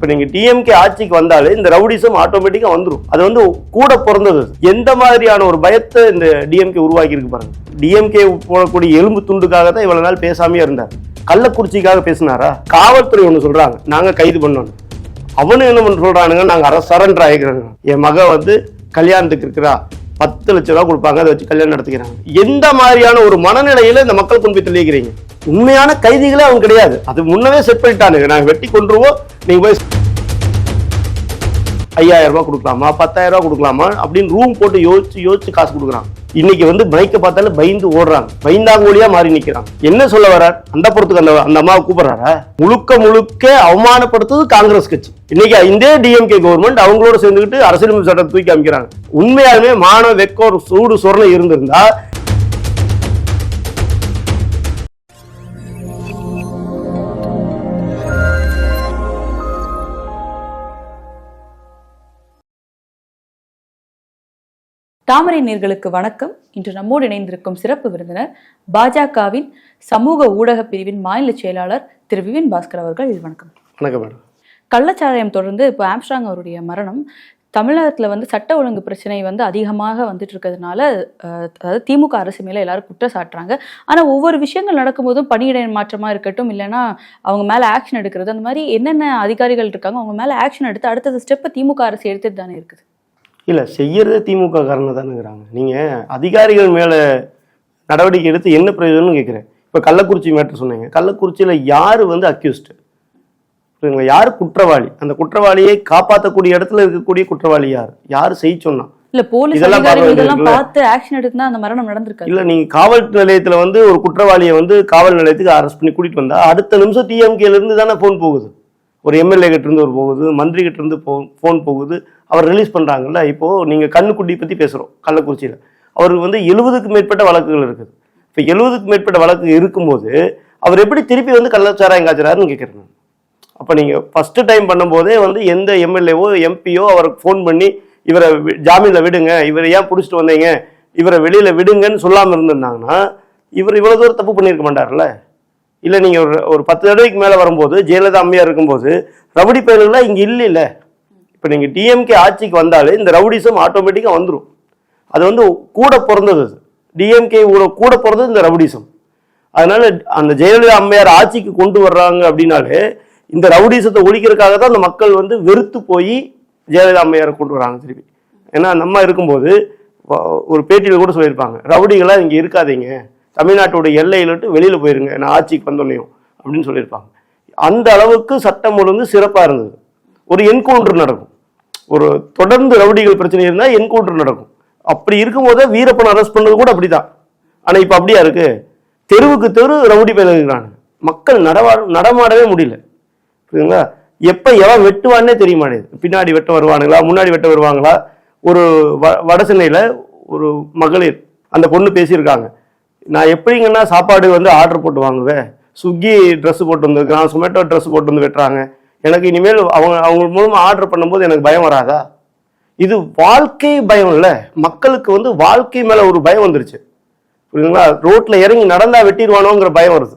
இப்போ நீங்க டிஎம்கே ஆட்சிக்கு வந்தாலே இந்த ரவுடிசம் ஆட்டோமேட்டிக்காக வந்துடும் அது வந்து கூட பிறந்தது. எந்த மாதிரியான ஒரு பயத்தை இந்த டிஎம்கே உருவாக்கி இருக்கு பாருங்க. டிஎம்கே போடக்கூடிய எலும்பு துண்டுக்காக தான் இவ்வளவு நாள் பேசாமையே இருந்தார். கள்ளக்குறிச்சிக்காக பேசினாரா? காவல்துறை ஒன்று சொல்றாங்க. நாங்க கைது பண்ணணும். அவனு என்ன பண்ண சொல்றானுங்க? நாங்க அரசு சரண்டர் ஆகிக்கிறாங்க என் மக வந்து கல்யாணத்துக்கு இருக்கிறா பத்து லட்ச ரூபா கொடுப்பாங்க அதை வச்சு கல்யாணம் நடத்துக்கிறாங்க. எந்த மாதிரியான ஒரு மனநிலையில இந்த மக்கள் கொண்டு போய் தெளிக்கிறீங்க? உண்மையான கைதிகளே அவங்க கிடையாது. அது முன்னவே செட் பண்ணிட்டானுங்க. நாங்க வெட்டி கொண்டுருவோம் நீங்க போய் ஐயாயிரம் ரூபாய் கொடுக்கலாமா பத்தாயிரம் ரூபாய் கொடுக்கலாமா அப்படின்னு ரூம் போட்டு யோசிச்சு யோசிச்சு காசு கொடுக்குறான் இன்னைக்கு வந்து பைக்கை பார்த்தாலும் பயந்து ஓடுறாங்க பயந்தாங்கோலியா மாறி நிற்கிறாங்க என்ன சொல்ல வர்றார்? அந்த புறத்துக்கு அந்த அந்த அம்மாவை கூப்பிடுறாரா? முழுக்க முழுக்க அவமானப்படுத்துறது காங்கிரஸ் கட்சி. இன்னைக்கு இந்த டிஎம்கே கவர்மெண்ட் அவங்களோட சேர்ந்துக்கிட்டு அரசியலமைப்பு சட்டம் தூக்கி அமைக்கிறாங்க. உண்மையாலுமே மான வெக்க ஒரு சூடு சொரணை இருந்திருந்தா தாமரை நேர்களுக்கு வணக்கம். இன்று நம்மோடு இணைந்திருக்கும் சிறப்பு விருந்தினர் பாஜகவின் சமூக ஊடக பிரிவின் மாநில செயலாளர் திரு விபின் பாஸ்கர் அவர்கள். வணக்கம். வணக்கம் மேடம். கள்ளச்சாராயம் தொடர்ந்து இப்போ ஆம்ஸ்ட்ராங் அவருடைய மரணம் தமிழகத்தில் வந்து சட்ட ஒழுங்கு பிரச்சனை வந்து அதிகமாக வந்துட்டு இருக்கிறதுனால அதாவது திமுக அரசு மேலே எல்லாரும் குற்றம் சாட்டுறாங்க ஆனால் ஒவ்வொரு விஷயங்கள் நடக்கும்போதும் பணியிட மாற்றமாக இருக்கட்டும் இல்லைன்னா அவங்க மேலே ஆக்ஷன் எடுக்கிறது அந்த மாதிரி என்னென்ன அதிகாரிகள் இருக்காங்க அவங்க மேலே ஆக்ஷன் எடுத்து அடுத்தது ஸ்டெப்பை திமுக அரசு எடுத்துட்டு தானே இருக்குது. இல்ல செய்யறதே திமுக காரணம் தானுங்கிறாங்க. நீங்க அதிகாரிகள் மேல நடவடிக்கை எடுத்து என்ன பிரயோஜனம்னு கேட்குறேன் இப்போ கள்ளக்குறிச்சி மேட்டர் சொன்னீங்க. கள்ளக்குறிச்சியில யாரு வந்து அக்யூஸ்டு புரியுதுங்களா? யார் குற்றவாளி? அந்த குற்றவாளியை காப்பாற்றக்கூடிய இடத்துல இருக்கக்கூடிய குற்றவாளி யார்? யார் செய்ய சொன்னா? இல்ல போலீஸ் இதெல்லாம் பார்த்து ஆக்ஷன் எடுத்தா அந்த மரணம் நடந்திருக்காது. இல்ல நீங்க காவல் நிலையத்துல வந்து ஒரு குற்றவாளியை வந்து காவல் நிலையத்துக்கு அரெஸ்ட் பண்ணி கூட்டிட்டு வந்தா அடுத்த நிமிஷம் டிஎம்கேல இருந்து தானே ஃபோன் போகுது. ஒரு எம்எல்ஏ கிட்டேருந்து ஒரு போகுது மந்திரி கிட்டேருந்து போ ஃபோன் போகுது அவர் ரிலீஸ் பண்ணுறாங்கல்ல இப்போது நீங்கள் கண்ணுக்குட்டி பற்றி பேசுகிறோம் கள்ளக்குறிச்சியில். அவருக்கு வந்து எழுபதுக்கு மேற்பட்ட வழக்குகள் இருக்குது. இப்போ எழுபதுக்கு மேற்பட்ட வழக்கு இருக்கும்போது அவர் எப்படி திருப்பி வந்து கள்ளச்சாராயம் காய்ச்சறாருன்னு கேட்குறேன் அப்போ நீங்கள் ஃபஸ்ட்டு டைம் பண்ணும்போதே வந்து எந்த எம்எல்ஏவோ எம்பியோ அவருக்கு ஃபோன் பண்ணி இவரை ஜாமீனில் விடுங்க இவரை ஏன் பிடிச்சிட்டு வந்தீங்க? இவரை வெளியில் விடுங்கன்னு சொல்லாமல் இருந்திருந்தாங்கன்னா இவர் இவ்வளோ தூரம் தப்பு பண்ணியிருக்க மாட்டார்ல இல்லை நீங்கள் ஒரு ஒரு பத்து தடவைக்கு மேலே வரும்போது ஜெயலலிதா அம்மையார் இருக்கும்போது ரவுடி பயல்கள்லாம் இங்கே இல்லைல்ல. இப்போ நீங்கள் டிஎம்கே ஆட்சிக்கு வந்தாலே இந்த ரவுடிசம் ஆட்டோமேட்டிக்காக வந்துடும் அது வந்து கூட பிறந்தது டிஎம்கே கூட பிறந்தது இந்த ரவுடிசம். அதனால அந்த ஜெயலலிதா அம்மையார் ஆட்சிக்கு கொண்டு வர்றாங்க அப்படின்னாலே இந்த ரவுடிசத்தை ஒழிக்கிறதுக்காக தான் அந்த மக்கள் வந்து வெறுத்து போய் ஜெயலலிதா அம்மையாரை கொண்டு வராங்க திருப்பி. ஏன்னா நம்ம இருக்கும்போது ஒரு பேட்டியில் கூட சொல்லியிருப்பாங்க ரவுடிகளாக இங்கே இருக்காதீங்க. தமிழ்நாட்டோட எல்லையில வெளியில் போயிருங்க நான் ஆட்சிக்கு வந்தோன்னையும் அப்படின்னு சொல்லியிருப்பாங்க. அந்த அளவுக்கு சட்டம் ஒழுங்கு சிறப்பாக இருந்தது. ஒரு என்கவுண்டர் நடக்கும். ஒரு தொடர்ந்து ரவுடிகள் பிரச்சனை இருந்தால் என்கவுண்டர் நடக்கும். அப்படி இருக்கும்போதே வீரப்பன் அரெஸ்ட் பண்ணது கூட அப்படிதான். ஆனால் இப்போ அப்படியா இருக்கு? தெருவுக்கு தெரு ரவுடி பேர் மக்கள் நடவா நடமாடவே முடியல. புரியுதுங்களா? எப்போ எவன் வெட்டுவான்னே தெரிய மாட்டேங்குது. பின்னாடி வெட்ட வருவானுங்களா முன்னாடி வெட்ட வருவாங்களா? ஒரு வ- வட சென்னையில் ஒரு மகளிர் அந்த பொண்ணு பேசியிருக்காங்க. நான் எப்படிங்கன்னா சாப்பாடு வந்து ஆர்டர் போட்டு வாங்குவேன். ஸ்விக்கி ட்ரெஸ் போட்டு வந்துருக்கிறான் சொமேட்டோ ட்ரெஸ் போட்டு வந்து வெட்டுறாங்க. எனக்கு இனிமேல் அவங்க அவங்க மூலமாக ஆர்டர் பண்ணும்போது எனக்கு பயம் வராதா? இது வாழ்க்கை பயம் இல்லை. மக்களுக்கு வந்து வாழ்க்கை மேலே ஒரு பயம் வந்துருச்சு. புரியுதுங்களா? ரோட்டில் இறங்கி நடந்தா வெட்டிடுவானோங்கிற பயம் வருது.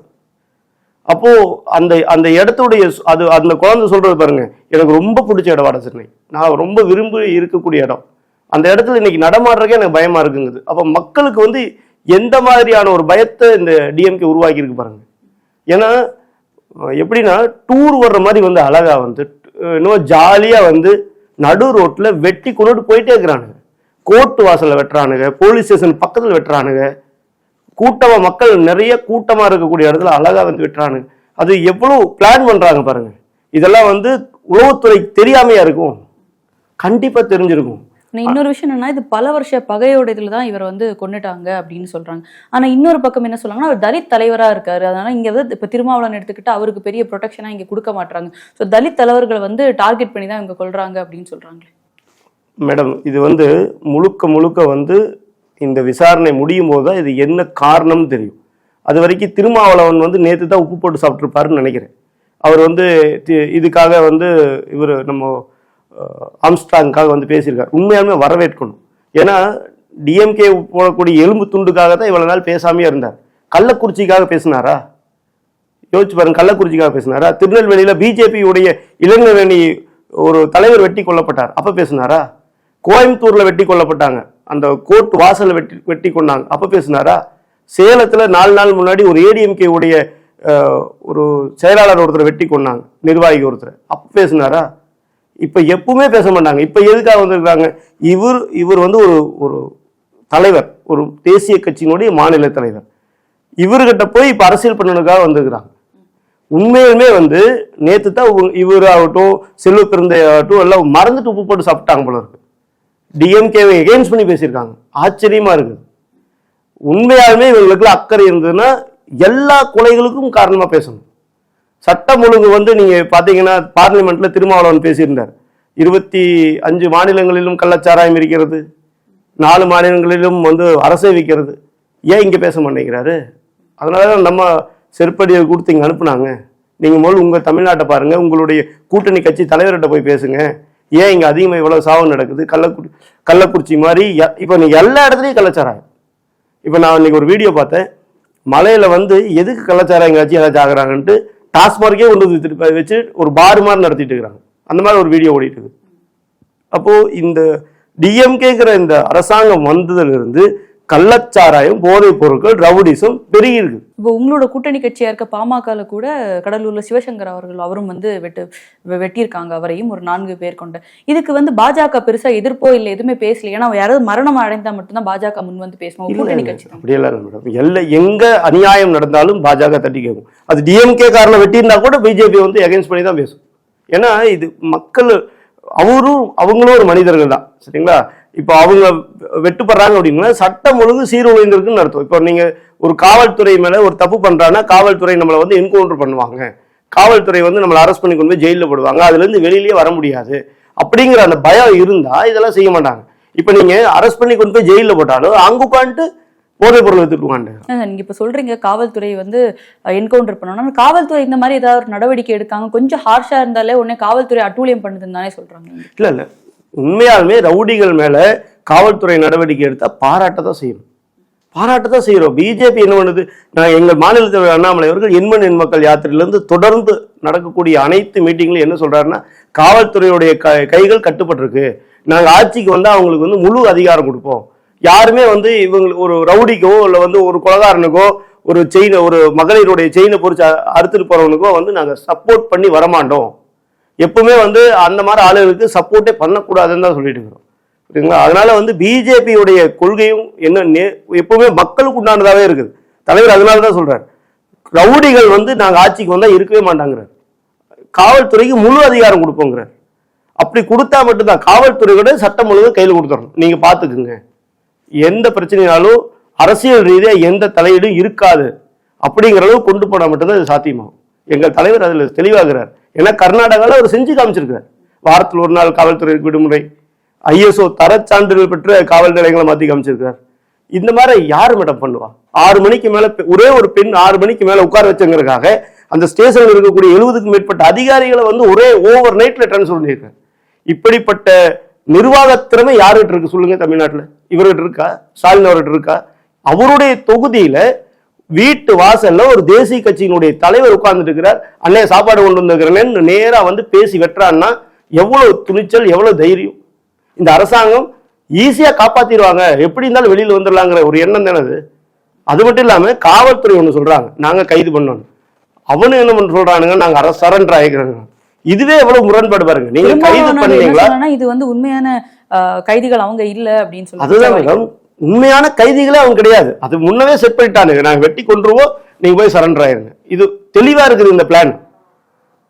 அப்போ அந்த அந்த இடத்துடைய அது அந்த குழந்தை சொல்கிறது பாருங்கள் எனக்கு ரொம்ப பிடிச்ச இடம் வட சென்னை. நான் ரொம்ப விரும்பி இருக்கக்கூடிய இடம். அந்த இடத்துல இன்னைக்கு நடமாடுறதுக்கே எனக்கு பயமாக இருக்குங்குது. அப்போ மக்களுக்கு வந்து எந்த மாதிரியான ஒரு பயத்தை இந்த டிஎம்கே உருவாக்கி இருக்கு பாருங்க. ஏன்னா எப்படின்னா டூர் வர்ற மாதிரி வந்து அழகா வந்து இன்னும் ஜாலியா வந்து நடு ரோட்ல வெட்டி கொண்டுட்டு போயிட்டே இருக்கிறானுங்க. கோர்ட்டு வாசல்ல வெட்டுறானுங்க போலீஸ் ஸ்டேஷன் பக்கத்துல வெட்டுறானுங்க. கூட்டமா மக்கள் நிறைய கூட்டமா இருக்கக்கூடிய இடத்துல அழகா வந்து வெட்டுறானுங்க. அது எவ்வளவு பிளான் பண்றாங்க பாருங்க. இதெல்லாம் வந்து உளவுத்துறை தெரியாமையா இருக்கும். கண்டிப்பா தெரிஞ்சிருக்கும். ஆனா இன்னொரு விஷயம் என்னன்னா இது பல வருஷ பகையோட இதில் தான் இவர் வந்து கொண்டுட்டாங்க அப்படின்னு சொல்றாங்க. ஆனா இன்னொரு பக்கம் என்ன சொல்றாங்கன்னா அவர் தலித் தலைவரா இருக்காரு. அதனால இங்க வந்து இப்ப திருமாவளவன் எடுத்துக்கிட்டு அவருக்கு பெரிய ப்ரொடெக்ஷனா இங்க கொடுக்க மாட்டாங்க ஸோ தலித் தலைவர்களை வந்து டார்கெட் பண்ணி தான் இவங்க கொள்றாங்க அப்படின்னு சொல்றாங்களே. மேடம் இது வந்து முழுக்க முழுக்க வந்து இந்த விசாரணை முடியும் போது தான் இது என்ன காரணம்னு தெரியும். அது வரைக்கும் திருமாவளவன் வந்து நேற்று தான் உப்பு போட்டு சாப்பிட்ருப்பாருன்னு நினைக்கிறேன். அவர் வந்து இதுக்காக வந்து இவர் நம்ம ஆம்ஸ்ட்ராங்காக வந்து பேசியிருக்கார். உண்மையாலுமே வரவேற்கணும். ஏன்னா டிஎம்கே போடக்கூடிய எலும்பு துண்டுக்காக தான் இவ்வளோ நாள் பேசாமையே இருந்தார். கள்ளக்குறிச்சிக்காக பேசினாரா? யோசிச்சு பாருங்க கள்ளக்குறிச்சிக்காக பேசினாரா? திருநெல்வேலியில் பிஜேபியுடைய இளைஞரணி ஒரு தலைவர் வெட்டி கொல்லப்பட்டார். அப்போ பேசினாரா? கோயம்புத்தூரில் வெட்டி கொல்லப்பட்டாங்க. அந்த கோர்ட் வாசலில் வெட்டி வெட்டி கொண்டாங்க. அப்போ பேசினாரா? சேலத்தில் நாலு நாள் முன்னாடி ஒரு ஏடிஎம்கே உடைய ஒரு செயலாளர் ஒருத்தரை வெட்டி கொண்டாங்க. நிர்வாகி ஒருத்தர். அப்போ பேசினாரா? இப்போ எப்பவுமே பேச மாட்டாங்க. இப்போ எதுக்காக வந்திருக்காங்க? இவர் இவர் வந்து ஒரு ஒரு தலைவர் ஒரு தேசிய கட்சியினுடைய மாநில தலைவர். இவர்கிட்ட போய் இப்போ அரசியல் பண்ணணுக்காக வந்திருக்கிறாங்க. உண்மையிலுமே வந்து நேற்று தான் இவர் ஆகட்டும் செல்வ ஆகட்டும் எல்லாம் மறந்துட்டு உப்பு போட்டு சாப்பிட்டாங்க போல இருக்கு. டிஎம்கேவை எகெயின்ஸ்ட் பண்ணி பேசியிருக்காங்க. ஆச்சரியமா இருக்குது. உண்மையாலுமே இவங்களுக்கு அக்கறை இருந்ததுன்னா எல்லா கொலைகளுக்கும் காரணமா பேசணும். சட்டம் ஒழுங்கு வந்து நீங்க பாத்தீங்கன்னா பார்லிமெண்ட்ல திருமாவளவன் பேசியிருந்தார். இருபத்தி அஞ்சு மாநிலங்களிலும் கள்ளச்சாராயம் இருக்கிறது. நாலு மாநிலங்களிலும் வந்து அரசை விற்கிறது. ஏன் இங்க பேச மாட்டேங்கிறாரு? அதனால தான் நம்ம செருப்படியை கொடுத்து இங்க அனுப்புனாங்க. நீங்க முதல் உங்க தமிழ்நாட்டை பாருங்க. உங்களுடைய கூட்டணி கட்சி தலைவர்கிட்ட போய் பேசுங்க. ஏன் இங்க அதிகமாக இவ்வளவு சாவு நடக்குது? கள்ளக்குடி கள்ளக்குறிச்சி மாதிரி எ- இப்ப நீ எல்லா இடத்துலயும் கள்ளச்சாராயம். இப்போ நான் இன்னைக்கு ஒரு வீடியோ பார்த்தேன். மலையில வந்து எதுக்கு கள்ளச்சாராயம் காட்சி ஏதாச்சும் ஆகுறாங்கன்ட்டு டாஸ்மார்க்கே கொண்டு வந்து வச்சு ஒரு பார் மாதிரி நடத்திட்டு இருக்கிறாங்க அந்த மாதிரி ஒரு வீடியோ ஓடிட்டு இருக்கு. அப்போது இந்த டிஎம்கேங்கிற இந்த அரசாங்கம் வந்ததுலேருந்து கள்ளச்சாராயம் போதைப் பொருட்கள் ரவுடிசம் பெருகி இருக்கு இப்போ உங்களோட கூட்டணி கட்சியா இருக்க பாமகல கூட கடலூர்ல சிவசங்கர் அவர்கள் அவரும் வந்து வெட்டு வெட்டியிருக்காங்க அவரையும் ஒரு நான்கு பேர் கொண்ட. இதுக்கு வந்து பாஜக பெருசா எதிர்ப்போ இல்லை எதுவுமே பேசல ஏன்னா யாராவது மரணம் அடைந்தா மட்டும்தான் பாஜக முன் வந்து பேசணும் கூட்டணி கட்சி. அப்படியெல்லாம் இல்லை மேடம் எல்லா எங்க அநியாயம் நடந்தாலும் பாஜக தட்டி கேட்கும். அது டிஎம்கே காரனை வெட்டியிருந்தா கூட பிஜேபி வந்து அகைன்ஸ்ட் பண்ணி தான் பேசும். ஏன்னா இது மக்கள் அவரும் அவங்களும் ஒரு மனிதர்கள் தான். சரிங்களா? இப்போ அவங்க வெட்டுப்படுறாங்க அப்படின்னா சட்டம் ஒழுங்கு சீர்குலைந்திருக்குன்னு அர்த்தம். இப்போ நீங்க ஒரு காவல்துறை மேல ஒரு தப்பு பண்றான்னா காவல்துறை நம்மளை வந்து என்கவுண்டர் பண்ணுவாங்க. காவல்துறை வந்து நம்மளை அரெஸ்ட் பண்ணி கொண்டு போய் ஜெயிலில் போடுவாங்க. அதுல இருந்து வெளியிலேயே வர முடியாது. அப்படிங்கிற அந்த பயம் இருந்தா இதெல்லாம் செய்ய மாட்டாங்க. இப்போ நீங்க அரெஸ்ட் பண்ணி கொண்டு போய் ஜெயிலில் போட்டாலும் அங்க உட்காந்துட்டு போதைப் பொருள் எடுத்துட்டு நீங்க இப்ப சொல்றீங்க காவல்துறை வந்து என்கவுண்டர் பண்ணணும். காவல்துறை இந்த மாதிரி ஏதாவது ஒரு நடவடிக்கை எடுக்காங்க கொஞ்சம் ஹார்ஷா இருந்தாலே உடனே காவல்துறை அட்டூழியம் பண்ணுதுன்னு தானே சொல்றாங்க. இல்ல இல்ல. உண்மையாலுமே ரவுடிகள் மேலே காவல்துறை நடவடிக்கை எடுத்தா பாராட்ட தான் செய்யணும். பாராட்ட தான் செய்கிறோம் பிஜேபி என்ன பண்ணுது? நான் எங்கள் மாநில தலைவர் அண்ணாமலை அவர்கள் எண்மண் எண் மக்கள் யாத்திரையிலேருந்து தொடர்ந்து நடக்கக்கூடிய அனைத்து மீட்டிங்லையும் என்ன சொல்கிறாருன்னா காவல்துறையுடைய க கைகள் கட்டுப்பட்டிருக்கு. நாங்கள் ஆட்சிக்கு வந்தால் அவங்களுக்கு வந்து முழு அதிகாரம் கொடுப்போம். யாருமே வந்து இவங்களுக்கு ஒரு ரவுடிக்கோ இல்லை வந்து ஒரு கொலகாரனுக்கோ ஒரு செயினை ஒரு மகளிருடைய செயினை பொறிச்சு அறுத்துட்டு போகிறவனுக்கோ வந்து நாங்கள் சப்போர்ட் பண்ணி வரமாட்டோம். எப்பவுமே வந்து அந்த மாதிரி ஆளுகளுக்கு சப்போர்ட்டே பண்ணக்கூடாதுன்னு தான் சொல்லிட்டு இருக்கிறோம். சரிங்களா அதனால வந்து பிஜேபியுடைய கொள்கையும் என்ன நே- எப்பவுமே மக்களுக்கு உண்டானதாகவே இருக்குது. தலைவர் அதனால தான் சொல்றாரு. ரவுடிகள் வந்து நாங்கள் ஆட்சிக்கு வந்தால் இருக்கவே மாட்டாங்கிறார். காவல்துறைக்கு முழு அதிகாரம் கொடுப்போங்கிறார். அப்படி கொடுத்தா மட்டும்தான். காவல்துறையோட சட்டம் முழுவதும் கையில் கொடுத்துடணும் நீங்க பாத்துக்குங்க. எந்த பிரச்சனைனாலும் அரசியல் ரீதியாக எந்த தலையீடும் இருக்காது. அப்படிங்கிற அளவு கொண்டு போனால் மட்டும்தான் இது சாத்தியமாகும். எங்கள் தலைவர் அதில் தெளிவாகிறார். ஏன்னா கர்நாடகாவில் அவர் செஞ்சு காமிச்சிருக்காரு வாரத்தில் ஒரு நாள் காவல்துறை விடுமுறை ஐஎஸ்ஓ தரச் சான்றிதழ் பெற்ற காவல் நிலையங்களை மாற்றி காமிச்சிருக்கார் இந்த மாதிரி யாரு மேடம் பண்ணுவா? ஆறு மணிக்கு மேல ஒரே ஒரு பெண் ஆறு மணிக்கு மேல உட்கார வச்சங்கிறதுக்காக அந்த ஸ்டேஷனில் இருக்கக்கூடிய எழுபதுக்கும் மேற்பட்ட அதிகாரிகளை வந்து ஒரே ஓவர் நைட்ல டிரான்ஸ்ஃபர் பண்ணியிருக்காரு இப்படிப்பட்ட நிர்வாக திறமை யாருகிட்ட இருக்கு சொல்லுங்க தமிழ்நாட்டில்? இவர்கிட்ட இருக்கா? ஸ்டாலின் அவர்கிட்ட இருக்கா? அவருடைய தொகுதியில வீட்டு வாசல்ல ஒரு தேசிய கட்சியினுடைய தலைவர் உட்கார்ந்துட்டு இருக்கிறார் அண்ணே சாப்பாடு கொண்டு வந்துருக்கிறேன்னு நேரா வந்து பேசி வெட்டுறான்னா எவ்வளவு துணிச்சல் எவ்வளவு தைரியம்? இந்த அரசாங்கம் ஈஸியா காப்பாத்திடுவாங்க. எப்படி இருந்தாலும் வெளியில வந்துடலாங்கிற ஒரு எண்ணம் தானே அது. மட்டும் இல்லாம காவல்துறை ஒண்ணு சொல்றாங்க. நாங்க கைது பண்ணோம் அவனு என்ன பண்ண சொல்றானுங்க? நாங்க அரசு சரண்டர் ஆகிக்கிறோங்க இதுவே எவ்வளவு முரண்பாடு பாருங்க. நீங்க கைது பண்ணீங்களா? இது வந்து உண்மையான கைதிகள் அவங்க இல்ல அப்படின்னு சொல்லி அதுதான் உண்மையான கைதிகளே அவங்க கிடையாது. அது முன்னவே செட் பண்ணிட்டானுங்க. நாங்கள் வெட்டி கொண்டுருவோம் நீங்க போய் சரண்டர் ஆயிருங்க. இது தெளிவா இருக்குது இந்த பிளான்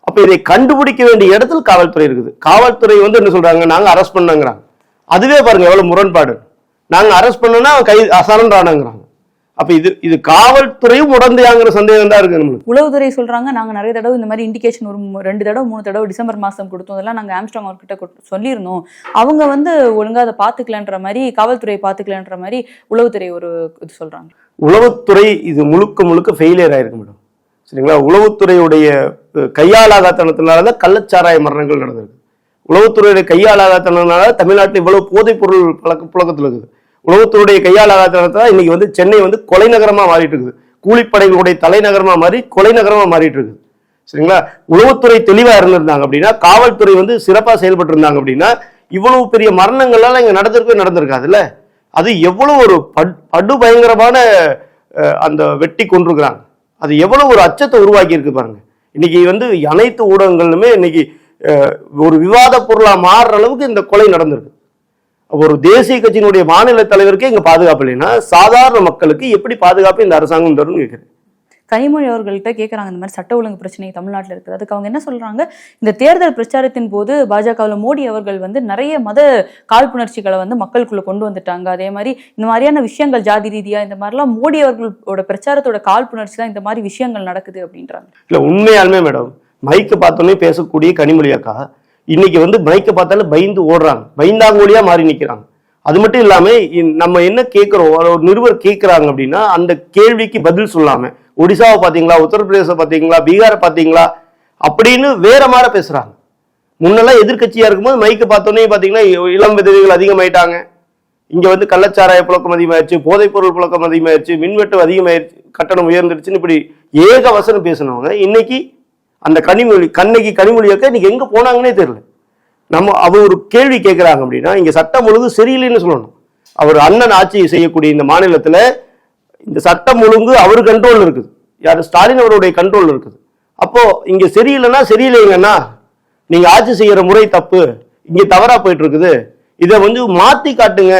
அப்ப இதை கண்டுபிடிக்க வேண்டிய இடத்துல காவல்துறை இருக்குது. காவல்துறை வந்து என்ன சொல்றாங்க? நாங்க அரெஸ்ட் பண்ணங்கிறாங்க அதுவே பாருங்க எவ்வளவு முரண்பாடு. நாங்க அரெஸ்ட் பண்ணோம்னா அவன் கை சரண்டர் ஆனாங்கிறாங்க. அப்ப இது இது காவல்துறையும் உடந்தையாங்கிற சந்தேகம் தான் இருக்கு நம்மளுக்கு. உளவுத்துறை சொல்றாங்க நாங்க நிறைய தடவை இந்த மாதிரி இண்டிகேஷன் ஒரு ரெண்டு தடவை மூணு தடவை டிசம்பர் மாசம் கொடுத்தோம். அதெல்லாம் நாங்க ஆம்ஸ்ட்ராங் அவர்கிட்ட கொடு- சொல்லியிருந்தோம். அவங்க வந்து ஒழுங்கா அதை பாத்துக்கலன்ற மாதிரி காவல்துறை பாத்துக்கலன்ற மாதிரி உளவுத்துறை ஒரு இது சொல்றாங்க. உளவுத்துறை இது முழுக்க முழுக்க ஃபெயிலியர் ஆயிருக்கு மேடம். சரிங்களா? உளவுத்துறையுடைய அஹ், கையாலாகாத்தனத்தினால தான் கள்ளச்சாராய மரணங்கள் நடந்திருக்கு. உளவுத்துறையுடைய கையாலாகாத்தனால தமிழ்நாட்டில் இவ்வளவு போதைப் பொருள் பழக்க புழக்கத்தில் இருக்குது. உளவுத்துறையுடைய கையாலாகாத்தனத்தால் இன்னைக்கு வந்து சென்னை வந்து கொலை நகரமா மாறிட்டு இருக்குது கூலிப்படைகளுடைய தலைநகரமா மாறி கொலை நகரமா மாறிட்டு இருக்குது சரிங்களா? உளவுத்துறை தெளிவா இருந்திருந்தாங்க அப்படின்னா காவல்துறை வந்து சிறப்பா செயல்பட்டு இருந்தாங்க அப்படின்னா இவ்வளவு பெரிய மரணங்கள்லாம் இங்க நடந்திருக்கவே நடந்திருக்காதுல்ல? அது எவ்வளவு ஒரு படு பயங்கரமான அந்த வெட்டி கொண்டிருக்கிறாங்க அது எவ்வளவு ஒரு அச்சத்தை உருவாக்கி இருக்கு பாருங்க. இன்னைக்கு வந்து அனைத்து ஊடகங்களுமே இன்னைக்கு ஒரு விவாத பொருளா மாறுற அளவுக்கு இந்த கொலை நடந்திருக்கு. ஒரு தேசிய கட்சியினுடைய மாநில தலைவருக்கே இங்க பாதுகாப்பு இல்லைன்னா சாதாரண மக்களுக்கு எப்படி பாதுகாப்பு இந்த அரசாங்கம் தரும்னு கேட்கிறேன். கனிமொழி அவர்கள்ட்ட கேட்குறாங்க இந்த மாதிரி சட்ட ஒழுங்கு பிரச்சனை தமிழ்நாட்டில் இருக்குது. அதுக்கு அவங்க என்ன சொல்றாங்க? இந்த தேர்தல் பிரச்சாரத்தின் போது பாஜகவில் மோடி அவர்கள் வந்து நிறைய மத காழ்ப்புணர்ச்சிகளை வந்து மக்களுக்குள்ள கொண்டு வந்துட்டாங்க. அதே மாதிரி இந்த மாதிரியான விஷயங்கள் ஜாதி ரீதியா இந்த மாதிரிலாம் மோடி அவர்களோட பிரச்சாரத்தோட காழ்ப்புணர்ச்சி தான் இந்த மாதிரி விஷயங்கள் நடக்குது அப்படின்றாங்க. இல்ல உண்மையாலுமே மேடம் மைக்கை பார்த்தோன்னே பேசக்கூடிய கனிமொழி அக்கா இன்னைக்கு வந்து பைக்கை பார்த்தாலே பயந்து ஓடுறாங்க. பயந்தாங்கோலியா மாறி நிக்கிறாங்க. அது மட்டும் இல்லாம நம்ம என்ன கேட்கிறோம்? ஒரு ஒரு நிருபர் கேட்கிறாங்க அப்படின்னா அந்த கேள்விக்கு பதில் சொல்லாம ஒடிசாவை பாத்தீங்களா உத்தரப்பிரதேச பாத்தீங்களா பீகாரை பாத்தீங்களா அப்படின்னு வேற மாதிரி பேசுறாங்க. முன்னெல்லாம் எதிர்க்கட்சியா இருக்கும்போது மைக்கை பார்த்தோன்னே பாத்தீங்கன்னா இளம் விதவைகள் அதிகமாயிட்டாங்க. இங்க வந்து கள்ளச்சாராய புழக்கம் அதிகமாயிருச்சு போதைப் பொருள் புழக்கம் அதிகமாயிருச்சு மின்வெட்டு அதிகமாயிருச்சு கட்டணம் உயர்ந்துருச்சுன்னு இப்படி ஏக வசனம் பேசினவங்க. இன்னைக்கு அந்த கனிமொழி கண்ணகி கனிமொழியாக்க இன்னைக்கு எங்க போனாங்கன்னே தெரியல. நம்ம அவர் ஒரு கேள்வி கேட்கிறாங்க அப்படின்னா இங்க சட்டம் ஒழுங்கு சரியில்லைன்னு சொல்லணும். அவர் அண்ணன் ஆட்சி செய்யக்கூடிய இந்த மாநிலத்துல இந்த சட்டம் ஒழுங்கு அவர் கண்ட்ரோல் இருக்குது. யார்? ஸ்டாலின் அவருடைய கண்ட்ரோல் இருக்குது. அப்போ இங்க சரியில்லைன்னா சரியில்லைங்கன்னா நீங்க ஆட்சி செய்யற முறை தப்பு. இங்க தவறா போயிட்டு இருக்குது. இதை வந்து மாத்தி காட்டுங்க.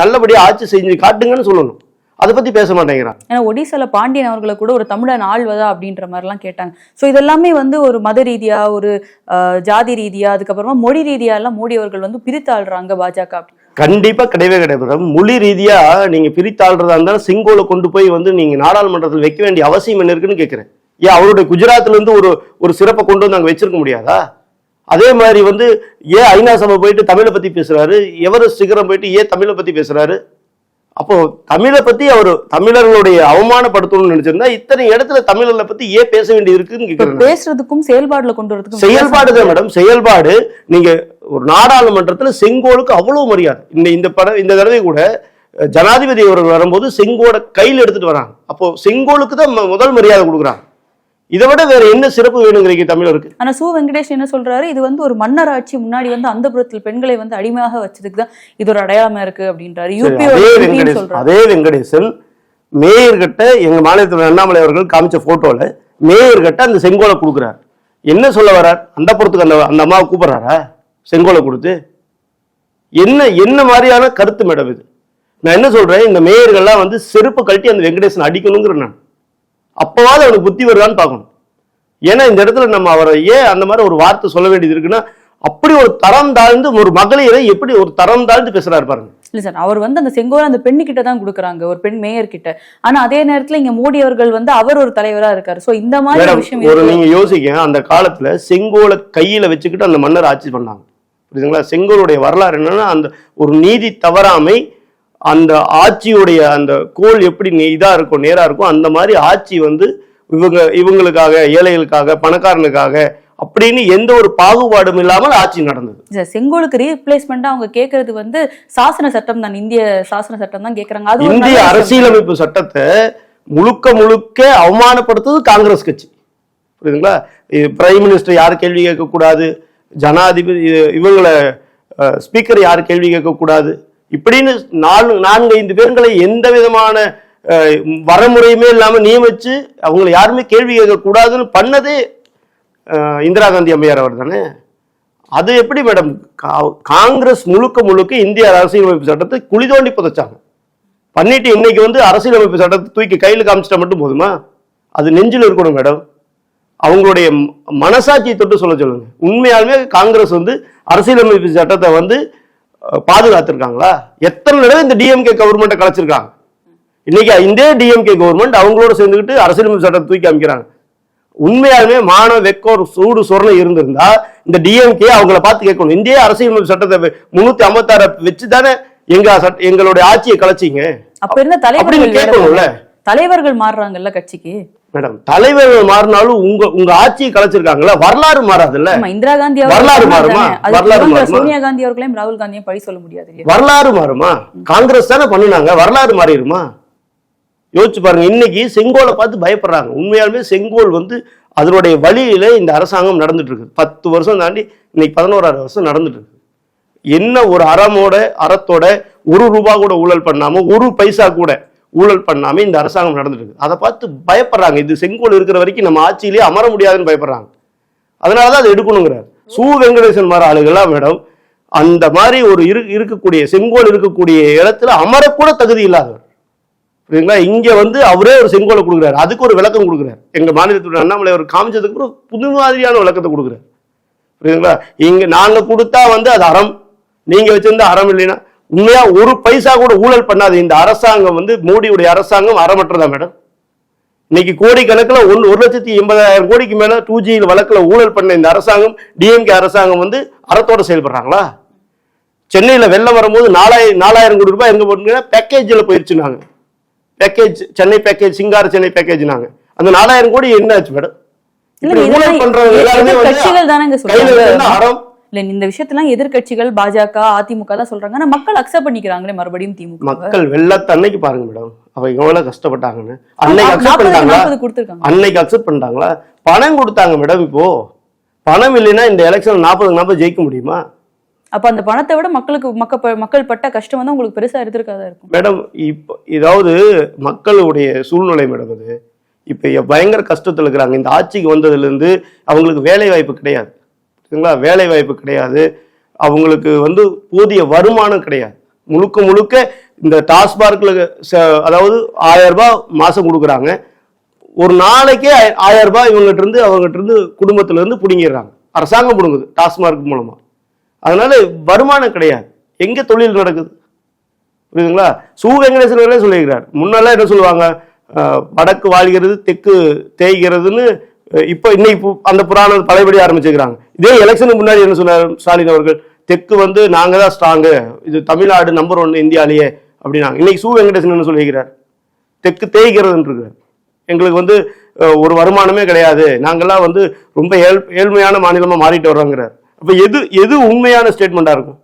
நல்லபடியா ஆட்சி செஞ்சு காட்டுங்கன்னு சொல்லணும். அதை பத்தி பேச மாட்டேங்கிறாங்க ஏன்னா ஒடிசால பாண்டியன் அவர்களை கூட ஒரு தமிழன் ஆள்வதா அப்படின்ற மாதிரிலாம் கேட்டாங்க. ஸோ இதெல்லாமே வந்து ஒரு மத ரீதியா ஒரு ஜாதி ரீதியா அதுக்கப்புறமா மொழி ரீதியா எல்லாம் மோடி அவர்கள் வந்து பிரித்து ஆள்றாங்க பாஜக. கண்டிப்பா கிடையவே கிடையாது மொழி ரீதியா நீங்க பிரித்தாள்றதா இருந்தாலும் செங்கோலை கொண்டு போய் வந்து நீங்க நாடாளுமன்றத்தில் வைக்க வேண்டிய அவசியம் என்ன இருக்குன்னு கேட்கிறேன் ஏன் அவருடைய குஜராத்ல இருந்து ஒரு ஒரு சிறப்பை கொண்டு வந்து அங்க வச்சிருக்க முடியாதா? அதே மாதிரி வந்து ஏன் ஐநா சபை போயிட்டு தமிழை பத்தி பேசுறாரு? எவரெஸ்ட் சிகரம் போயிட்டு ஏன் தமிழை பத்தி பேசுறாரு? அப்போ தமிழை பத்தி அவர் தமிழர்களுடைய அவமானப்படுத்தணும்னு நினைச்சிருந்தா இத்தனை இடத்துல தமிழர்களை பத்தி ஏன் பேச வேண்டியது இருக்குன்னு பேசுறதுக்கும் செயல்பாடுல கொண்டு வரதுக்கும் செயல்பாடு தான் மேடம். செயல்பாடு நீங்க ஒரு நாடாளுமன்றத்துல செங்கோலுக்கு அவ்வளவு மரியாதை. இந்த இந்த படம் இந்த தடவை கூட ஜனாதிபதி அவர்கள் வரும்போது செங்கோட கையில் எடுத்துட்டு வராங்க. அப்போ செங்கோலுக்கு தான் முதல் மரியாதை கொடுக்குறாங்க. இதை விட வேற என்ன சிறப்பு வேணுங்கிறீங்க தமிழருக்கு ஆனா சு வெங்கடேஷ் என்ன சொல்றாரு? இது வந்து ஒரு மன்னர் ஆட்சி முன்னாடி வந்து அந்த புறத்தில் பெண்களை வந்து அடிமையாக வச்சதுக்கு தான் இது ஒரு அடையாளமா இருக்கு அப்படின்றாரு. யூபி அதே வெங்கடேசன் சொல்றாரு. அதே வெங்கடேசன் மேயர் கிட்ட எங்க மாநிலத்தில் அண்ணாமலை அவர்கள் காமிச்ச போட்டோல மேயர் கிட்ட அந்த செங்கோலை கொடுக்குறாரு. என்ன சொல்ல வர்றார்? அந்த புறத்துக்கு அந்த அந்த அம்மாவை கூப்பிடுறாரா? செங்கோலை கொடுத்து? என்ன என்ன மாதிரியான கருத்து மேடம் இது? நான் என்ன சொல்றேன்? இந்த மேயர்கள்லாம் வந்து செருப்பு கழட்டி அந்த வெங்கடேசன் அடிக்கணுங்கிற நான் அப்பவாவது அவனுக்கு புத்தி வருதான்னு பார்க்கணும். ஏன்னா இந்த இடத்துல நம்ம அவரை ஏன் அந்த மாதிரி ஒரு வார்த்தை சொல்ல வேண்டியது இருக்குன்னா அப்படி ஒரு தரம் தாழ்ந்து ஒரு மகளிரை எப்படி ஒரு தரம் தாழ்ந்து பேசுறாரு பாருங்க. இல்ல சார் அவர் வந்து அந்த செங்கோல் அந்த பெண்ணு கிட்ட தான் கொடுக்குறாங்க ஒரு பெண் மேயர் கிட்ட ஆனா அதே நேரத்துல இங்க மோடி அவர்கள் வந்து அவர் ஒரு தலைவரா இருக்காரு. சோ இந்த மாதிரி விஷயம் ஒரு. நீங்க யோசிக்க அந்த காலத்துல செங்கோலை கையில வச்சுக்கிட்டு அந்த மன்னர் ஆட்சி பண்ணாங்க. புரியுதுங்களா? செங்கோலுடைய வரலாறு என்னன்னா அந்த ஒரு நீதி தவறாமை அந்த ஆட்சியுடைய அந்த கோல் எப்படி நே- இதா இருக்கும் நேரா இருக்கும் அந்த மாதிரி ஆட்சி வந்து இவங்க இவங்களுக்காக ஏழைகளுக்காக பணக்காரனுக்காக அப்படின்னு எந்த ஒரு பாகுபாடும் இல்லாமல் ஆட்சி நடந்தது. செங்கோலுக்கு ரீப்ளேஸ்மெண்டா அவங்க கேக்குறது வந்து சாசன சட்டம் தான் இந்திய சாசன சட்டம் தான் கேக்குறாங்க. அது இந்திய. அரசியலமைப்பு சட்டத்தை முழுக்க முழுக்க அவமானப்படுத்துறது காங்கிரஸ் கட்சி. புரியுதுங்களா? பிரைம் மினிஸ்டர் யார் கேள்வி கேட்கக்கூடாது? ஜனாதிபதி இவங்களை ஸ்பீக்கர் யார் கேள்வி கேட்கக்கூடாது? இப்படின்னு நாலு நான்கு ஐந்து பேர்களை எந்த விதமான வரமுறையுமே இல்லாம நியமிச்சு அவங்களை யாருமே கேள்வி கேட்கக்கூடாதுன்னு பண்ணதே இந்திரா காந்தி அம்மையார் அவர் தானே அது எப்படி மேடம்? கா- காங்கிரஸ் முழுக்க முழுக்க இந்திய அரசியலமைப்பு சட்டத்தை குழி தோண்டி புதைச்சாங்க. பண்ணிட்டு இன்னைக்கு வந்து அரசியலமைப்பு சட்டத்தை தூக்கி கையில் காமிச்சிட்டா மட்டும் போதுமா? அது நெஞ்சில் இருக்கணும் மேடம். அவங்களுடைய மனசாட்சியை தொட்டு சொல்ல சொல்லுங்க. உண்மையாலுமே காங்கிரஸ் வந்து அரசியலமைப்பு சட்டத்தை வந்து பாதுகாத்திருக்காங்களா? எத்தனை தடவை இந்த டிஎம்கே கவர்மெண்ட்டை கலைச்சிருக்காங்க? இன்னைக்கு இந்த டிஎம்கே கவர்மெண்ட் அவங்களோட சேர்ந்துக்கிட்டு அரசியலமைப்பு சட்டத்தை தூக்கி அமைக்கிறாங்க. உண்மையாலுமே மான வெக்கோர் சூடு சொரணை இருந்திருந்தா இந்த டிஎம்கே அவங்கள பார்த்து கேட்கணும். இந்திய அரசியலமைப்பு சட்டத்தை முன்னூத்தி ஐம்பத்தாறு வச்சு தானே எங்க எங்களுடைய ஆட்சியை கலைச்சிங்க? அப்ப இருந்த தலைவர்கள் தலைவர்கள் மாறுறாங்கல்ல கட்சிக்கு? மேடம் தலைவர்கள் மாறினாலும் உங்க உங்க ஆட்சியை கலைச்சிருக்காங்கல்ல வரலாறு மாறாதுல்ல? இந்திரா காந்தி வரலாறு மாறுமா? வரலாறு மாறுமா? சோனியா காந்தி அவர்களையும் ராகுல் காந்தியும் பழி சொல்ல முடியாது? வரலாறு மாறுமா? காங்கிரஸ் தானே பண்ணுனாங்க வரலாறு மாறிடுமா? யோசிச்சு பாருங்க இன்னைக்கு செங்கோலை பார்த்து பயப்படுறாங்க. உண்மையாலுமே செங்கோல் வந்து அதனுடைய வழியில இந்த அரசாங்கம் நடந்துட்டு இருக்கு பத்து வருஷம் தாண்டி இன்னைக்கு பதினோராறு வருஷம் நடந்துட்டு இருக்கு என்ன ஒரு அறமோட அறத்தோட ஒரு ரூபா கூட ஊழல் பண்ணாம ஒரு பைசா கூட ஊழல் பண்ணாமல் இந்த அரசாங்கம் நடந்துட்டு அதை பார்த்து பயப்படுறாங்க. இது செங்கோல் இருக்கிற வரைக்கும் நம்ம ஆட்சியிலேயே அமர முடியாதுன்னு பயப்படுறாங்க. அதனாலதான் அதை எடுக்கணுங்கிறார். சு. வெங்கடேசன் மாதிரி ஆளுகள்லாம் மேடம் அந்த மாதிரி ஒரு இரு இருக்கக்கூடிய செங்கோல் இருக்கக்கூடிய இடத்துல அமரக்கூட தகுதி இல்லாதவர். புரியுதுங்களா? இங்கே வந்து அவரே ஒரு செங்கோலை கொடுக்குறாரு. அதுக்கு ஒரு விளக்கம் கொடுக்குறாரு. எங்கள் மாநிலத்துடைய அண்ணாமலை அவர் காமிச்சதுக்கு ஒரு புது மாதிரியான விளக்கத்தை கொடுக்குறாரு. புரியுதுங்களா? இங்கே நாங்கள் கொடுத்தா வந்து அது அறம். நீங்கள் வச்சிருந்தா அறம் இல்லைன்னா உண்மையா ஒரு பைசா கூட ஊழல் பண்ணாது இந்த அரசாங்கம் வந்து மோடியுடைய அரசாங்கம் அறமற்றதா மேடம்? இன்னைக்கு கோடிக்கணக்கில் ஒன்று ஒரு லட்சத்தி எண்பதாயிரம் கோடிக்கு மேல டூ ஜி வழக்கில் ஊழல் பண்ண இந்த அரசாங்கம் டிஎம்கே அரசாங்கம் வந்து அறத்தோட செயல்படுறாங்களா? சென்னையில வெள்ளம் வரும்போது நாலாயிரம் நாலாயிரம் கோடி ரூபாய் எங்க போட்டுங்கன்னா பேக்கேஜில் போயிருச்சு நாங்க. பேக்கேஜ் சென்னை பேக்கேஜ் சிங்கார சென்னை பேக்கேஜ் நாங்க. அந்த நாலாயிரம் கோடி என்ன ஆச்சு மேடம் ஊழல் பண்றவங்க எல்லாருமே அறம் இல்ல இந்த விஷயத்தெல்லாம் எதிர்க்கட்சிகள் பாஜக அதிமுக தான் சொல்றாங்க. ஆனா மக்கள் அக்செப்ட் பண்ணிக்கிறாங்களே மறுபடியும் திமுக மக்கள் வெள்ளத்த அன்னைக்கு பாருங்க மேடம். அவங்க எவ்வளவு கஷ்டப்பட்டாங்கன்னு. அன்னைக்கு அக்செப்ட் கொடுத்துருக்காங்க. அன்னைக்கு அக்செப்ட் பண்ணிட்டாங்களா? பணம் கொடுத்தாங்க மேடம் இப்போ. பணம் இல்லைன்னா இந்த எலெக்ஷன் நாற்பது நாற்பது ஜெயிக்க முடியுமா? அப்ப அந்த பணத்தை விட மக்களுக்கு மக்கள் மக்கள் பட்ட கஷ்டம் வந்து உங்களுக்கு பெருசா இருந்திருக்காதா இருக்கும்? மேடம் இப்போ இதாவது மக்களுடைய சூழ்நிலை மேடம் அது. இப்போ பயங்கர கஷ்டத்தில் இருக்கிறாங்க. இந்த ஆட்சிக்கு வந்ததுலேருந்து அவங்களுக்கு வேலை வாய்ப்பு கிடையாது. சரிங்களா வேலை வாய்ப்பு கிடையாது. அவங்களுக்கு வந்து போதிய வருமானம் கிடையாது. முழுக்க முழுக்க இந்த டாஸ்மார்க்கில் அதாவது ஆயிரம் ரூபாய் மாதம் கொடுக்குறாங்க. ஒரு நாளைக்கே ஆய- ஆயிரம் ரூபாய் இவங்ககிட்ட இருந்து அவங்ககிட்ட இருந்து குடும்பத்துல இருந்து பிடுங்கிடுறாங்க. அரசாங்கம் பிடுங்குது டாஸ்மார்க் மூலமா. அதனால வருமானம் கிடையாது. எங்க தொழில் நடக்குது? புரியுதுங்களா? சு வெங்கடேஸ்வரர்களே சொல்லியிருக்கிறார். முன்னெல்லாம் என்ன சொல்லுவாங்க? வடக்கு வாழ்கிறது தெற்கு தேய்கிறதுன்னு இப்போ இன்னைக்கு பு- அந்த புராணம் பழையபடி ஆரம்பிச்சுக்கிறாங்க. இதே எலெக்ஷனுக்கு முன்னாடி என்ன சொன்னார் ஸ்டாலின் அவர்கள்? தெற்கு வந்து நாங்க தான் ஸ்ட்ராங்கு இது தமிழ்நாடு நம்பர் ஒன் இந்தியாலேயே அப்படின்னாங்க. இன்னைக்கு சு. வெங்கடேசன் என்ன சொல்லியிருக்கிறார் தெற்கு தேய்கிறதுன்றார் எங்களுக்கு வந்து ஒரு வருமானமே கிடையாது. நாங்கள்லாம் வந்து ரொம்ப ஏழ் ஏழ்மையான மாநிலமாக மாறிட்டு வர்றோங்கிறார். அப்போ எது எது உண்மையான ஸ்டேட்மெண்ட்டாக இருக்கும்?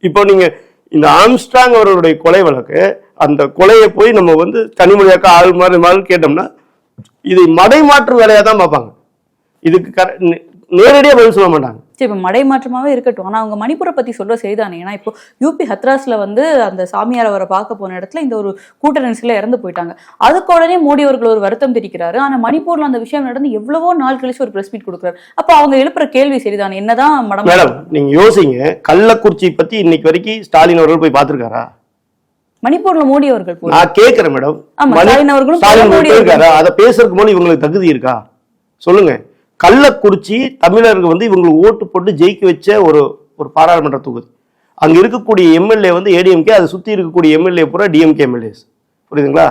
இப்போ நீங்கள் இந்த ஆம்ஸ்ட்ராங் அவர்களுடைய கொலை வழக்கு அந்த கொலையை போய் நம்ம வந்து தனிமொழியாக்க ஆள் மாதிரி மாதிரி கேட்டோம்னா இதை மடைமாற்று வேலையா தான் பார்ப்பாங்க. இதுக்கு கர- நே- நேரடியா பதில் சொல்ல மாட்டாங்க. சரி இப்ப மடை மாற்றமாவே இருக்கட்டும். ஆனா அவங்க மணிப்பூரை பத்தி சொல்ற செய்தானே. ஏன்னா இப்போ யூபி ஹத்ராஸ்ல வந்து அந்த சாமியார் அவரை பார்க்க போன இடத்துல இந்த ஒரு கூட்ட நெரிசல இறந்து போயிட்டாங்க. அதுக்கு உடனே மோடி அவர்கள் ஒரு வருத்தம் தெரிவிக்கிறாரு. ஆனா மணிப்பூர்ல அந்த விஷயம் நடந்து எவ்வளவோ நாள் கழிச்சு ஒரு பிரஸ் மீட் கொடுக்குறாரு. அப்ப அவங்க எழுப்புற கேள்வி சரிதானே? என்னதான் மடம் மேடம் நீங்க யோசிங்க. கள்ளக்குறிச்சி பத்தி இன்னைக்கு வரைக்கும் ஸ்டாலின் அவர்கள் போய் பார்த்திருக்காரா? மணிப்பூர்ல மோடி அவர்கள் நான் கேட்கிறேன் மேடம். ஸ்டாலின் அவர்களும் இருக்காரா அதை பேசுறதுக்கு முன்னாடி இவங்களுக்கு தகுதி இருக்கா? சொல்லுங்க. கள்ளக்குறிச்சி தமிழருக்கு வந்து இவங்களுக்கு ஓட்டு போட்டு ஜெயிக்க வச்ச ஒரு ஒரு பாராளுமன்ற தொகுதி. அங்க இருக்கக்கூடிய எம்எல்ஏ வந்து ஏடிஎம்கே அதை சுத்தி இருக்கக்கூடிய எம்எல்ஏ பூரா டிஎம்கே எம்எல்ஏஸ் புரியுதுங்களா?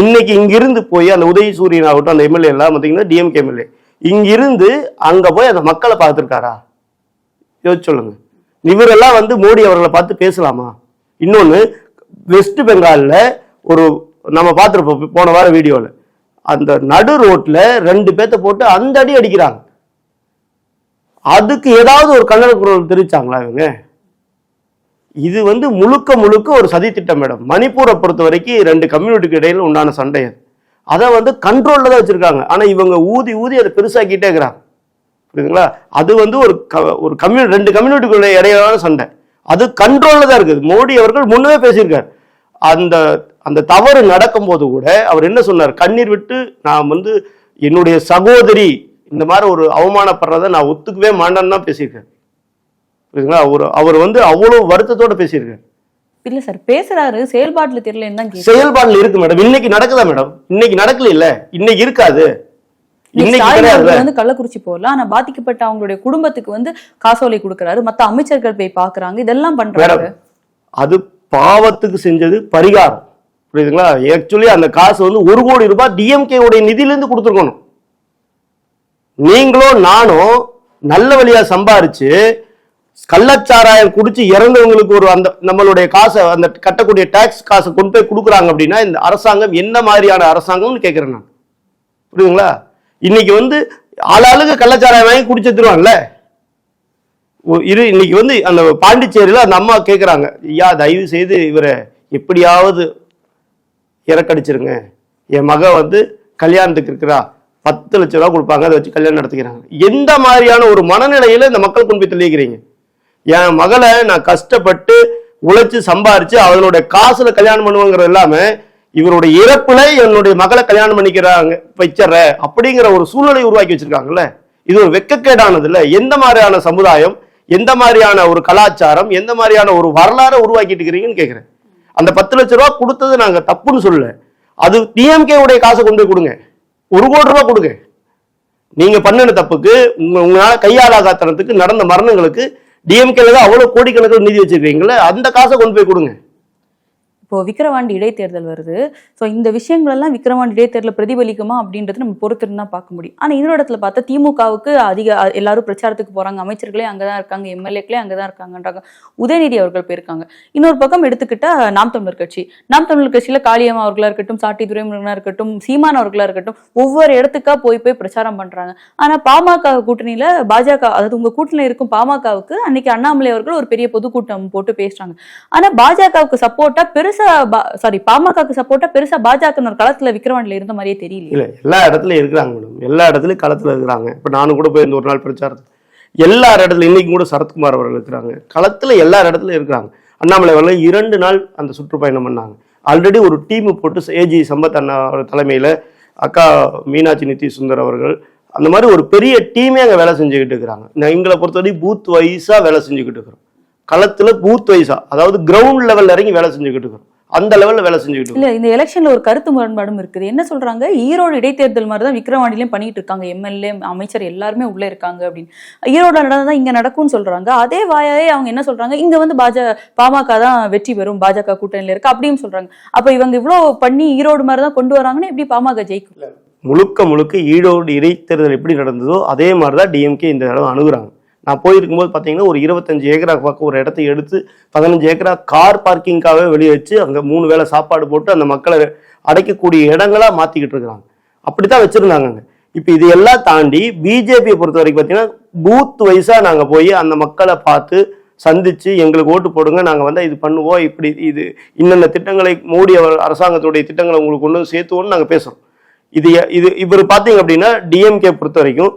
இன்னைக்கு இங்கிருந்து போய் அந்த உதய சூரியன் ஆகட்டும் அந்த எம்எல்ஏ எல்லாம் பார்த்தீங்கன்னா டிஎம்கே எம்எல்ஏ. இங்கிருந்து அங்க போய் அந்த மக்களை பார்த்துருக்காரா? யோசிச்சு சொல்லுங்க. இவரெல்லாம் வந்து மோடி அவர்களை பார்த்து பேசலாமா? இன்னொன்னு வெஸ்ட் பெங்காலில் ஒரு நம்ம பார்த்துருப்போம் போன வாரம் வீடியோவில் அந்த நடு ரோட்டில் ரெண்டு பேர்த்த போட்டு அந்த அடி அடிக்கிறாங்க. அதுக்கு ஏதாவது ஒரு கண்டன குரல் தெரிவிச்சாங்களா இவங்க? இது வந்து முழுக்க முழுக்க ஒரு சதி திட்டம் மேடம். மணிப்பூரை பொறுத்த வரைக்கும் ரெண்டு கம்யூனிட்டிக்கு இடையில உண்டான சண்டை அது. அதை வந்து கண்ட்ரோலில் தான் வச்சுருக்காங்க. ஆனால் இவங்க ஊதி ஊதி அதை பெருசாக்கிட்டே இருக்கிறாங்க. புரியுதுங்களா? அது வந்து ஒரு க- ஒரு கம்யூனி ரெண்டு கம்யூனிட்டிக்குள்ள இடையிலான சண்டை. அது கண்ட்ரோலில் தான் இருக்குது. மோடி அவர்கள் முன்னவே பேசியிருக்கார். அந்த அந்த தவறு நடக்கும்போது கூட அவர் என்ன சொன்னார்? கண்ணீர் விட்டு நான் வந்து என்னுடைய சகோதரி இந்த மாதிரி ஒரு அவமானப்படுறதை நான் ஒத்துக்கவே மாட்டேன்னு தான் பேசியிருக்கார். புரியுதுங்களா? அவர் அவர் வந்து அவ்வளவு வருத்தத்தோட பேசியிருக்கார். இல்ல சார் பேசுறாரு செயல்பாட்டுல தான் கேக்குறேன். செயல்பாடுல இருக்கு மேடம். இன்னைக்கு நடக்குதா மேடம்? இன்னைக்கு நடக்கல இல்ல இன்னைக்கு இருக்காது வந்து கள்ளக்குறிச்சி போகல. ஆனா பாதிக்கப்பட்ட அவங்களுடைய குடும்பத்துக்கு வந்து காசோலை கொடுக்கறாரு. மத்த அமைச்சர்கள் போய் பாக்குறாங்க. இதெல்லாம் பண்றாரு. அது பாவத்துக்கு செஞ்சது பரிகாரம். புரியுதுங்களா? ஆக்சுவலி அந்த காசு வந்து ஒரு கோடி ரூபாய் டிஎம்கே உடைய நிதியிலிருந்து கொடுத்துருக்கணும். நீங்களும் நானும் நல்ல வழியா சம்பாரிச்சு கள்ளச்சாராயம் குடிச்சு இறந்தவங்களுக்கு ஒரு அந்த நம்மளுடைய காசை அந்த கட்டக்கூடிய டாக்ஸ் காசை கொண்டு போய் கொடுக்குறாங்க அப்படின்னா இந்த அரசாங்கம் என்ன மாதிரியான அரசாங்கம்னு கேட்கிறேன் நான். புரியுதுங்களா? இன்னைக்கு வந்து ஆளாளுக்கு கள்ளச்சாராயம் வாங்கி குடிச்சு ஒ- இரு இன்னைக்கு வந்து அந்த பாண்டிச்சேரியில் அந்த அம்மா கேட்குறாங்க ஐயா தயவு செய்து இவரை எப்படியாவது இறக்கடிச்சிருங்க. என் மக வந்து கல்யாணத்துக்கு இருக்கிறா. பத்து லட்ச ரூபா கொடுப்பாங்க அதை வச்சு கல்யாணம் நடத்திக்கிறாங்க. எந்த மாதிரியான ஒரு மனநிலையில இந்த மக்கள் கொண்டு போய் தெளிக்கிறீங்க? என் மகளை நான் கஷ்டப்பட்டு உழைச்சு சம்பாரிச்சு அவளுடைய காசுல கல்யாணம் பண்ணுவோங்கிறது இல்லாம இவருடைய இறப்புல என்னுடைய மகளை கல்யாணம் பண்ணிக்கிறாங்க வச்சிடுற அப்படிங்கிற ஒரு சூழ்நிலை உருவாக்கி வச்சிருக்காங்கல்ல? இது ஒரு வெக்கக்கேடானது இல்லை? எந்த மாதிரியான சமுதாயம் எந்த மாதிரியான ஒரு கலாச்சாரம் எந்த மாதிரியான ஒரு வரலாறை உருவாக்கிட்டு இருக்கிறீங்கன்னு கேட்குறேன் அந்த பத்து லட்ச ரூபா கொடுத்தது நாங்கள் தப்புன்னு சொல்லல. அது டிஎம்கே உடைய காசை கொண்டு போய் கொடுங்க. ஒரு கோடி ரூபா கொடுங்க. நீங்க பண்ணின தப்புக்கு உங்க உங்களால் கையாளாகாத்தனத்துக்கு நடந்த மரணங்களுக்கு டிஎம்கேல தான் அவ்வளோ கோடிக்கணக்கில் நிதி வச்சிருக்கீங்களே அந்த காசை கொண்டு போய் கொடுங்க. இப்போ விக்கிரவாண்டி இடைத்தேர்தல் வருது. ஸோ இந்த விஷயங்களெல்லாம் விக்கிரவாண்டி இடைத்தேர்தல பிரதிபலிக்குமா அப்படின்றது நம்ம பொறுத்திருந்தா பார்க்க முடியும். ஆனால் இன்னொரு இடத்துல பார்த்தா திமுகவுக்கு அதிக எல்லாரும் பிரச்சாரத்துக்கு போறாங்க. அமைச்சர்களே அங்கே தான் இருக்காங்க எம்எல்ஏக்களே அங்கே தான் இருக்காங்கன்றாங்க. உதயநிதி அவர்கள் போயிருக்காங்க. இன்னொரு பக்கம் எடுத்துக்கிட்டா நாம் தமிழர் கட்சி. நாம் தமிழர் கட்சியில காளியம்மா அவர்களா இருக்கட்டும் சாட்டி துரைமுருகனாக இருக்கட்டும் சீமான் அவர்களா இருக்கட்டும் ஒவ்வொரு இடத்துக்கா போய் போய் பிரச்சாரம் பண்றாங்க. ஆனா பாமக கூட்டணியில பாஜக அதாவது உங்க கூட்டணி இருக்கும் பாமகவுக்கு அன்னைக்கு அண்ணாமலை அவர்கள் ஒரு பெரிய பொதுக்கூட்டம் போட்டு பேசுறாங்க. ஆனா பாஜகவுக்கு சப்போர்ட்டா பெருசு சாரி பாமகக்கு சப்போர்ட்டா பெருசா பாஜக களத்துல விக்ரவாண்டில இருந்த மாதிரியே தெரியல இல்ல எல்லா இடத்துலயும் இருக்கிறாங்க மேடம். எல்லா இடத்துலயும் களத்துல இருக்கிறாங்க. இப்ப நானும் கூட போயிருந்த ஒரு நாள் பிரச்சாரத்துக்கு எல்லா இடத்துல இன்னைக்கு கூட சரத்குமார் அவர்கள் இருக்கிறாங்க. களத்துல எல்லா இடத்துலயும் இருக்கிறாங்க. அண்ணாமலை அவர்கள் இரண்டு நாள் அந்த சுற்றுப்பயணம் பண்ணாங்க. ஆல்ரெடி ஒரு டீம் போட்டு ஏஜி சம்பத் அண்ணா அவர் தலைமையில அக்கா மீனாட்சி நித்தி சுந்தர் அவர்கள் அந்த மாதிரி ஒரு பெரிய டீமே அங்கே வேலை செஞ்சுக்கிட்டு இருக்கிறாங்க. எங்களை பொறுத்தவரை பூத் வைஸாக வேலை செஞ்சுக்கிட்டு இருக்கிறோம். களத்துல பூத் வைஸா அதாவது கிரவுண்ட் லெவல்ல இறங்கி வேலை செஞ்சுக்கிட்டு இருக்கிறோம். அந்த லெவல்ல வேலை செஞ்சுக்கிட்டு இல்ல இந்த எலெக்ஷன்ல ஒரு கருத்து முரண்பாடும் இருக்குது. என்ன சொல்றாங்க? ஈரோடு இடைத்தேர்தல் மாதிரி தான் விக்கிரவாண்டிலையும் பண்ணிட்டு இருக்காங்க. எம்எல்ஏ அமைச்சர் எல்லாருமே உள்ள இருக்காங்க அப்படின்னு. ஈரோடுல நடந்ததா இங்க நடக்கும்னு சொல்றாங்க. அதே வாயாவே அவங்க என்ன சொல்றாங்க? இங்க வந்து பாஜ பாமக தான் வெற்றி பெறும் பாஜக கூட்டணியில இருக்கு அப்படின்னு சொல்றாங்க. அப்ப இவங்க இவ்வளவு பண்ணி ஈரோடு மாதிரி தான் கொண்டு வராங்கன்னா எப்படி பாமக ஜெயிக்கும்? முழுக்க முழுக்க ஈரோடு இடைத்தேர்தல் எப்படி நடந்ததோ அதே மாதிரி தான் டிஎம்கே இந்த தடவை அணுகுறாங்க. நான் போயிருக்கும்போது பார்த்தீங்கன்னா ஒரு இருபத்தஞ்சு ஏக்கரா பக்கம் ஒரு இடத்த எடுத்து பதினஞ்சு ஏக்கரா கார் பார்க்கிங்காகவே வெளியே வச்சு அங்கே மூணு வேளை சாப்பாடு போட்டு அந்த மக்களை அடைக்கக்கூடிய இடங்களாக மாற்றிக்கிட்டு இருக்கிறாங்க. அப்படி தான் வச்சுருந்தாங்க இப்போ இது எல்லாம் தாண்டி பிஜேபியை பொறுத்த வரைக்கும் பார்த்தீங்கன்னா பூத் வைஸாக நாங்கள் போய் அந்த மக்களை பார்த்து சந்திச்சு எங்களுக்கு ஓட்டு போடுங்க நாங்கள் வந்து இது பண்ணுவோம் இப்படி இது இன்னென்ன திட்டங்களை மோடி அவர் அரசாங்கத்துடைய திட்டங்களை உங்களுக்கு கொண்டு வந்து சேர்த்துவோம்னு நாங்கள் பேசுகிறோம் இது இது இவர் பார்த்தீங்க அப்படின்னா டிஎம்கே பொறுத்த வரைக்கும்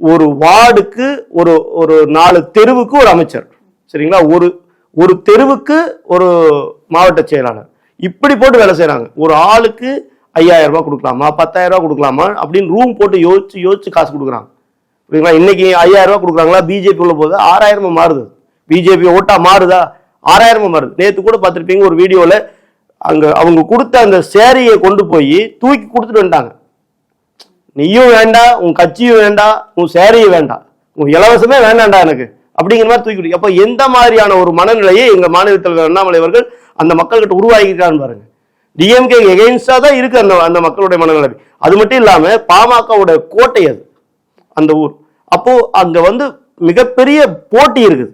ஒரு வார்டுக்கு ஒரு ஒரு நாலு தெருவுக்கு ஒரு அமைச்சர். சரிங்களா? ஒரு ஒரு தெருவுக்கு ஒரு மாவட்ட செயலாளர். இப்படி போட்டு வேலை செய்கிறாங்க ஒரு ஆளுக்கு ஐயாயிரம் ரூபாய் கொடுக்கலாமா? பத்தாயிரம் ரூபாய் கொடுக்கலாமா? அப்படின்னு ரூம் போட்டு யோசிச்சு யோசிச்சு காசு கொடுக்குறாங்க. புரியுங்களா இன்னைக்கு ஐயாயிரம் ரூபாய் கொடுக்குறாங்களா? பிஜேபி உள்ள போது ஆறாயிரமா மாறுது. பிஜேபி ஓட்டா மாறுதா? ஆறாயிரமா மாறுது. நேற்று கூட பார்த்துருப்பீங்க ஒரு வீடியோவில் அங்கே அவங்க கொடுத்த அந்த சேரியை கொண்டு போய் தூக்கி கொடுத்துட்டு வந்துட்டாங்க. நீயும் வேண்டாம் உன் கட்சியும் வேண்டாம் உன் சேரையும் வேண்டாம் உன் இலவசமே வேண்டாம்டா எனக்கு. அப்படிங்கிற மாதிரி தூக்கி அப்போ எந்த மாதிரியான ஒரு மனநிலையை எங்க மாநில தலைவர் அண்ணாமலை அவர்கள் அந்த மக்கள்கிட்ட உருவாக்கிட்டான்னு பாருங்க. டிஎம்கே எகெயின்ஸ்டா தான் இருக்கு அந்த அந்த மக்களுடைய மனநிலை அது மட்டும் இல்லாம பாமகவோட கோட்டை அது அந்த ஊர். அப்போ அங்க வந்து மிகப்பெரிய போட்டி இருக்குது.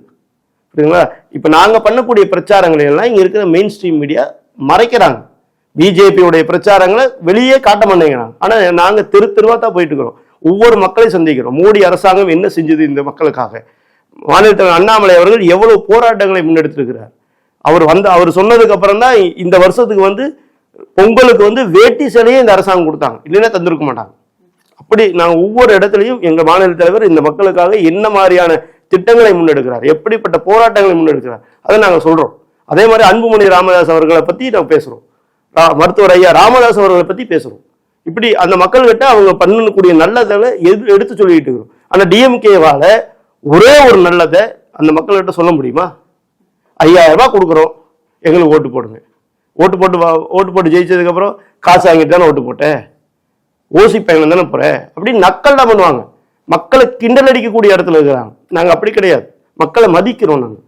புரியுங்களா இப்ப நாங்க பண்ணக்கூடிய பிரச்சாரங்களை எல்லாம் இங்க இருக்கிற மெயின் ஸ்ட்ரீம் மீடியா மறைக்கிறாங்க. பிஜேபியுடைய பிரச்சாரங்களை வெளியே காட்ட மாட்டேங்கிறாங்க. ஆனால் நாங்கள் தெரு தெருவாக தான் போயிட்டு இருக்கிறோம். ஒவ்வொரு மக்களையும் சந்திக்கிறோம். மோடி அரசாங்கம் என்ன செஞ்சது இந்த மக்களுக்காக? மாநில அண்ணாமலை அவர்கள் எவ்வளவு போராட்டங்களை முன்னெடுத்திருக்கிறார்? அவர் வந்து அவர் சொன்னதுக்கு அப்புறம் தான் இந்த வருஷத்துக்கு வந்து பொங்கலுக்கு வந்து வேட்டி சிலையே இந்த அரசாங்கம் கொடுத்தாங்க. இல்லைன்னா தந்திருக்க மாட்டாங்க. அப்படி நாங்கள் ஒவ்வொரு இடத்துலையும் எங்கள் மாநில தலைவர் இந்த மக்களுக்காக என்ன மாதிரியான திட்டங்களை முன்னெடுக்கிறார்? எப்படிப்பட்ட போராட்டங்களை முன்னெடுக்கிறார்? அதை நாங்கள் சொல்கிறோம் அதே மாதிரி அன்புமணி ராமதாஸ் அவர்களை பற்றி நாங்கள் பேசுகிறோம் மருத்துவர் ஐயா ராமதாஸ் அவர்களை பற்றி பேசுகிறோம் இப்படி அந்த மக்கள்கிட்ட அவங்க பண்ணக்கூடிய நல்லதை எது எடுத்து சொல்லிக்கிட்டு இருக்கிறோம் ஆனால் டிஎம்கேவால் ஒரே ஒரு நல்லதை அந்த மக்கள்கிட்ட சொல்ல முடியுமா? ஐயாயிரம் ரூபாய் கொடுக்குறோம். எங்களுக்கு ஓட்டு போடுங்க. ஓட்டு போட்டு வா- ஓட்டு போட்டு ஜெயிச்சதுக்கப்புறம் காசு வாங்கிட்டு தானே ஓட்டு போட்டேன். ஓசி பயணம் தானே போகிறேன் அப்படின்னு நக்கல் தான் பண்ணுவாங்க. மக்களை கிண்டல் அடிக்கக்கூடிய இடத்துல இருக்கிறாங்க. நாங்கள் அப்படி கிடையாது. மக்களை மதிக்கிறோம் நாங்கள்